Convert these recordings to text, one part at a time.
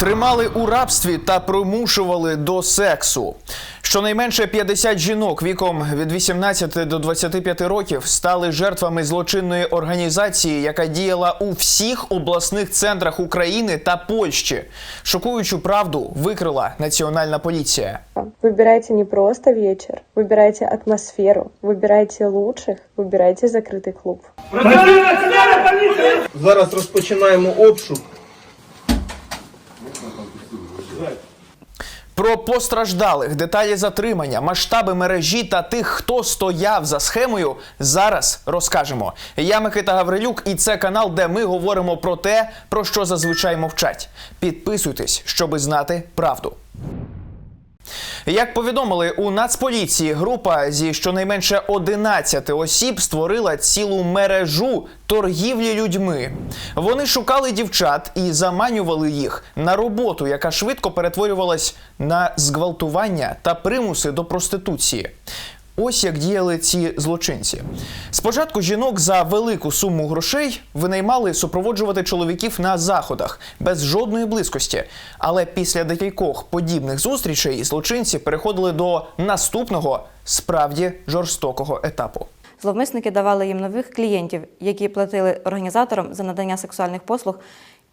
Тримали у рабстві та примушували до сексу. Щонайменше 50 жінок віком від 18 до 25 років стали жертвами злочинної організації, яка діяла у всіх обласних центрах України та Польщі. Шокуючу правду викрила національна поліція. Выбирайте не просто вечер, выбирайте атмосферу, выбирайте лучших, выбирайте закрытый клуб. Зараз розпочинаємо обшук. Про постраждалих, деталі затримання, масштаби мережі та тих, хто стояв за схемою, зараз розкажемо. Я Микита Гаврилюк, і це канал, де ми говоримо про те, про що зазвичай мовчать. Підписуйтесь, щоби знати правду. Як повідомили у Нацполіції, група зі щонайменше 11 осіб створила цілу мережу торгівлі людьми. Вони шукали дівчат і заманювали їх на роботу, яка швидко перетворювалась на зґвалтування та примуси до проституції. Ось як діяли ці злочинці. Спочатку жінок за велику суму грошей винаймали супроводжувати чоловіків на заходах без жодної близькості. Але після декількох подібних зустрічей злочинці переходили до наступного справді жорстокого етапу. Зловмисники давали їм нових клієнтів, які платили організаторам за надання сексуальних послуг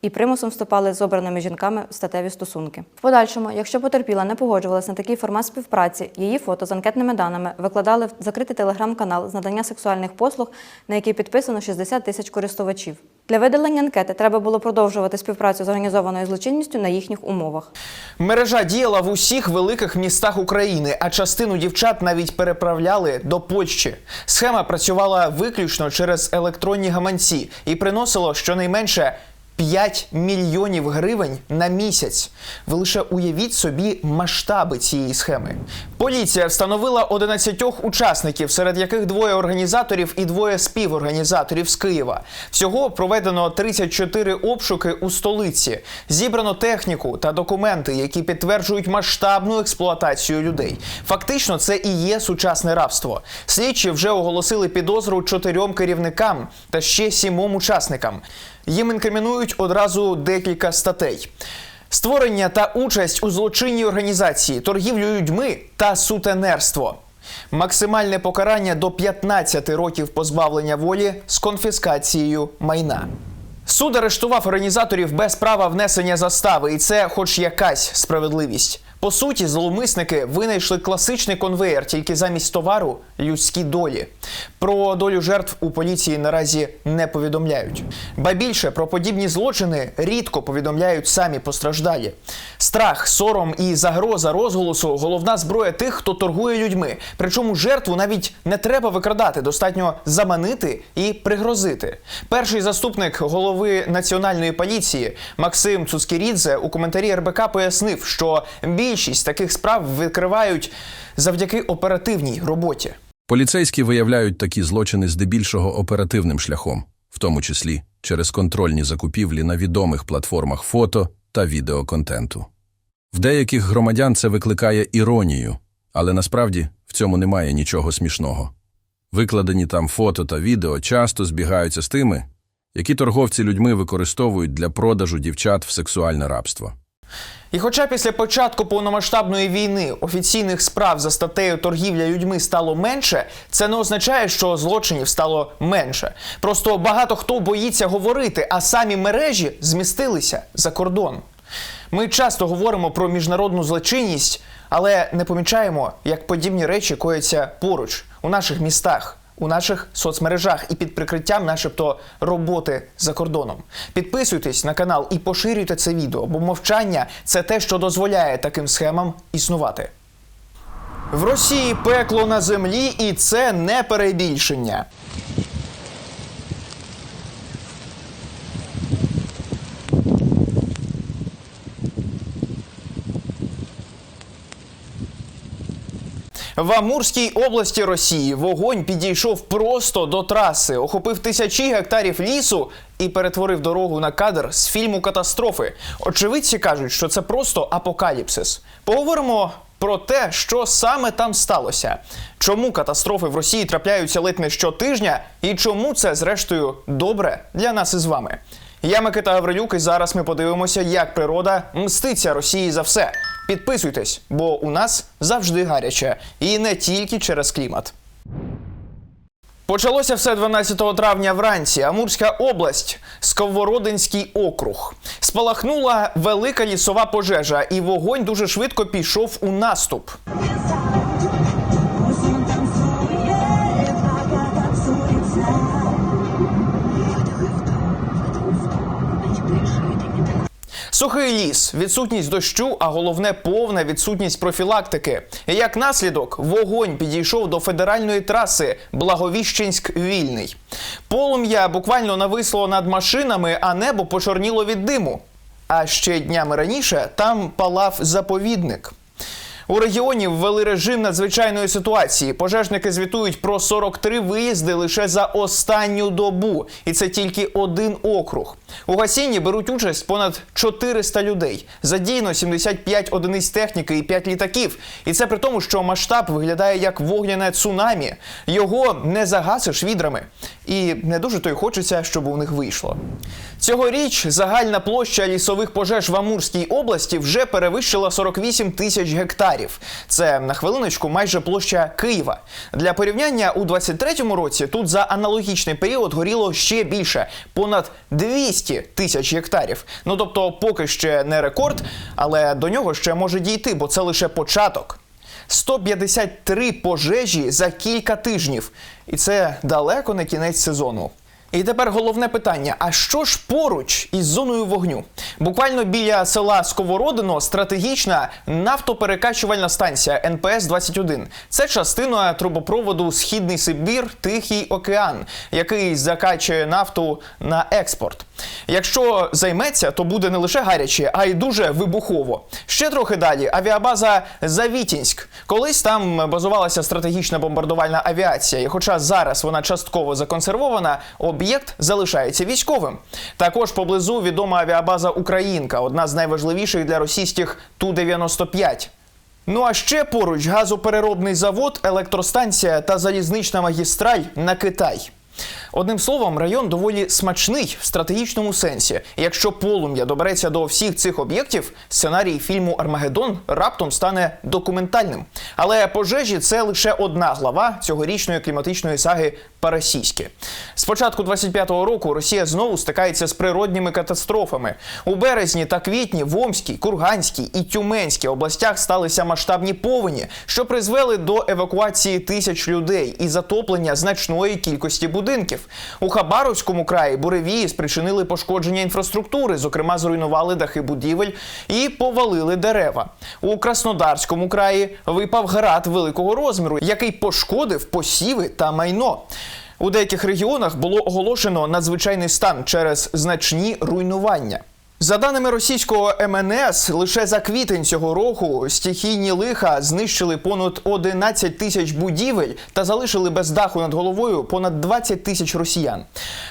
і примусом вступали з обраними жінками в статеві стосунки. В подальшому, якщо потерпіла не погоджувалася на такий формат співпраці, її фото з анкетними даними викладали в закритий телеграм-канал з надання сексуальних послуг, на який підписано 60 тисяч користувачів. Для видалення анкети треба було продовжувати співпрацю з організованою злочинністю на їхніх умовах. Мережа діяла в усіх великих містах України, а частину дівчат навіть переправляли до Польщі. Схема працювала виключно через електронні гаманці і приносила щонайменше 5 мільйонів гривень на місяць. Ви лише уявіть собі масштаби цієї схеми. Поліція встановила 11 учасників, серед яких двоє організаторів і двоє співорганізаторів з Києва. Всього проведено 34 обшуки у столиці. Зібрано техніку та документи, які підтверджують масштабну експлуатацію людей. Фактично, це і є сучасне рабство. Слідчі вже оголосили підозру чотирьом керівникам та ще сімом учасникам. Їм інкримінують одразу декілька статей. Створення та участь у злочинній організації, торгівлю людьми та сутенерство. Максимальне покарання до 15 років позбавлення волі з конфіскацією майна. Суд арештував організаторів без права внесення застави, і це хоч якась справедливість. По суті, зловмисники винайшли класичний конвеєр, тільки замість товару людські долі. Про долю жертв у поліції наразі не повідомляють. Ба більше про подібні злочини рідко повідомляють самі постраждалі. Страх, сором і загроза розголосу головна зброя тих, хто торгує людьми. Причому жертву навіть не треба викрадати, достатньо заманити і пригрозити. Перший заступник голови національної поліції Максим Цуцкірідзе у коментарі РБК пояснив, що більшість таких справ викривають завдяки оперативній роботі. Поліцейські виявляють такі злочини здебільшого оперативним шляхом, в тому числі через контрольні закупівлі на відомих платформах фото та відеоконтенту. В деяких громадян це викликає іронію, але насправді в цьому немає нічого смішного. Викладені там фото та відео часто збігаються з тими, які торговці людьми використовують для продажу дівчат в сексуальне рабство. І хоча після початку повномасштабної війни офіційних справ за статтею торгівля людьми стало менше, це не означає, що злочинів стало менше. Просто багато хто боїться говорити, а самі мережі змістилися за кордон. Ми часто говоримо про міжнародну злочинність, але не помічаємо, як подібні речі кояться поруч у наших містах. У наших соцмережах і під прикриттям, начебто, роботи за кордоном. Підписуйтесь на канал і поширюйте це відео, бо мовчання це те, що дозволяє таким схемам існувати. В Росії пекло на землі, і це не перебільшення. В Амурській області Росії вогонь підійшов просто до траси, охопив тисячі гектарів лісу і перетворив дорогу на кадр з фільму катастрофи. Очевидці кажуть, що це просто апокаліпсис. Поговоримо про те, що саме там сталося, чому катастрофи в Росії трапляються ледь не щотижня, і чому це, зрештою, добре для нас із вами. Я Микита Гаврилюк, і зараз ми подивимося, як природа мститься Росії за все. Підписуйтесь, бо у нас завжди гаряче, і не тільки через клімат. Почалося все 12 травня вранці. Амурська область, Сковородинський округ. Спалахнула велика лісова пожежа, і вогонь дуже швидко пішов у наступ. Сухий ліс, відсутність дощу, а головне повна відсутність профілактики. Як наслідок, вогонь підійшов до федеральної траси Благовіщенськ Вільний. Полум'я буквально нависло над машинами, а небо почорніло від диму. А ще днями раніше там палав заповідник. У регіоні ввели режим надзвичайної ситуації. Пожежники звітують про 43 виїзди лише за останню добу, і це тільки один округ. У гасінні беруть участь понад 400 людей. Задіяно 75 одиниць техніки і 5 літаків. І це при тому, що масштаб виглядає як вогняне цунамі. Його не загасиш відрами. І не дуже то й хочеться, щоб у них вийшло. Цьогоріч загальна площа лісових пожеж в Амурській області вже перевищила 48 тисяч гектарів. Це на хвилиночку майже площа Києва. Для порівняння у 23-му році тут за аналогічний період горіло ще більше понад 200 тисяч гектарів. Ну тобто, поки ще не рекорд, але до нього ще може дійти, бо це лише початок. 153 пожежі за кілька тижнів. І це далеко не кінець сезону. І тепер головне питання: а що ж поруч із зоною вогню? Буквально біля села Сковородино стратегічна нафтоперекачувальна станція НПС 21 Це частина трубопроводу Східний Сибір Тихий океан, який закачує нафту на експорт. Якщо займеться, то буде не лише гаряче, а й дуже вибухово. Ще трохи далі авіабаза Завітінськ. Колись там базувалася стратегічна бомбардувальна авіація, і хоча зараз вона частково законсервована, об'єкт залишається військовим. Також поблизу відома авіабаза Українка, одна з найважливіших для російських Ту-95. Ну а ще поруч газопереробний завод, електростанція та залізнична магістраль на Китай. Одним словом, район доволі смачний в стратегічному сенсі. Якщо полум'я добереться до всіх цих об'єктів, сценарій фільму Армагеддон раптом стане документальним. Але пожежі це лише одна глава цьогорічної кліматичної саги Парасійське. З початку 25-го року Росія знову стикається з природніми катастрофами. У березні та квітні в Омській, Курганській і Тюменській областях сталися масштабні повені, що призвели до евакуації тисяч людей і затоплення значної кількості будинків. У Хабаровському краї буревії спричинили пошкодження інфраструктури, зокрема, зруйнували дахи будівель і повалили дерева. У Краснодарському краї випав град великого розміру, який пошкодив посіви та майно. У деяких регіонах було оголошено надзвичайний стан через значні руйнування. За даними російського МНС, лише за квітень цього року стихійні лиха знищили понад 11 тисяч будівель та залишили без даху над головою понад 20 тисяч росіян.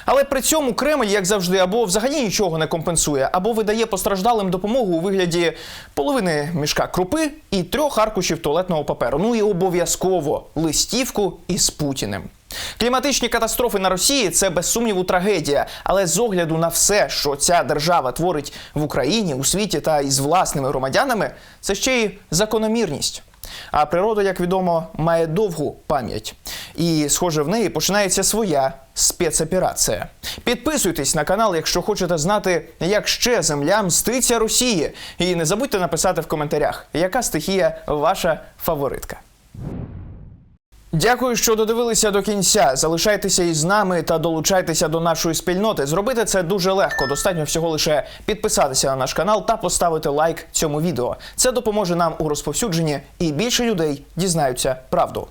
Але при цьому Кремль, як завжди, або взагалі нічого не компенсує, або видає постраждалим допомогу у вигляді половини мішка крупи і трьох аркушів туалетного паперу. Ну і обов'язково листівку із Путіним. Кліматичні катастрофи на Росії це без сумніву трагедія. Але з огляду на все, що ця держава творить в Україні, у світі та із власними громадянами, це ще й закономірність. А природа, як відомо, має довгу пам'ять. І, схоже, в неї починається своя спецоперація. Підписуйтесь на канал, якщо хочете знати, як ще земля мститься Росії. І не забудьте написати в коментарях, яка стихія ваша фаворитка. Дякую, що додивилися до кінця. Залишайтеся із нами та долучайтеся до нашої спільноти. Зробити це дуже легко. Достатньо всього лише підписатися на наш канал та поставити лайк цьому відео. Це допоможе нам у розповсюдженні, і більше людей дізнаються правду.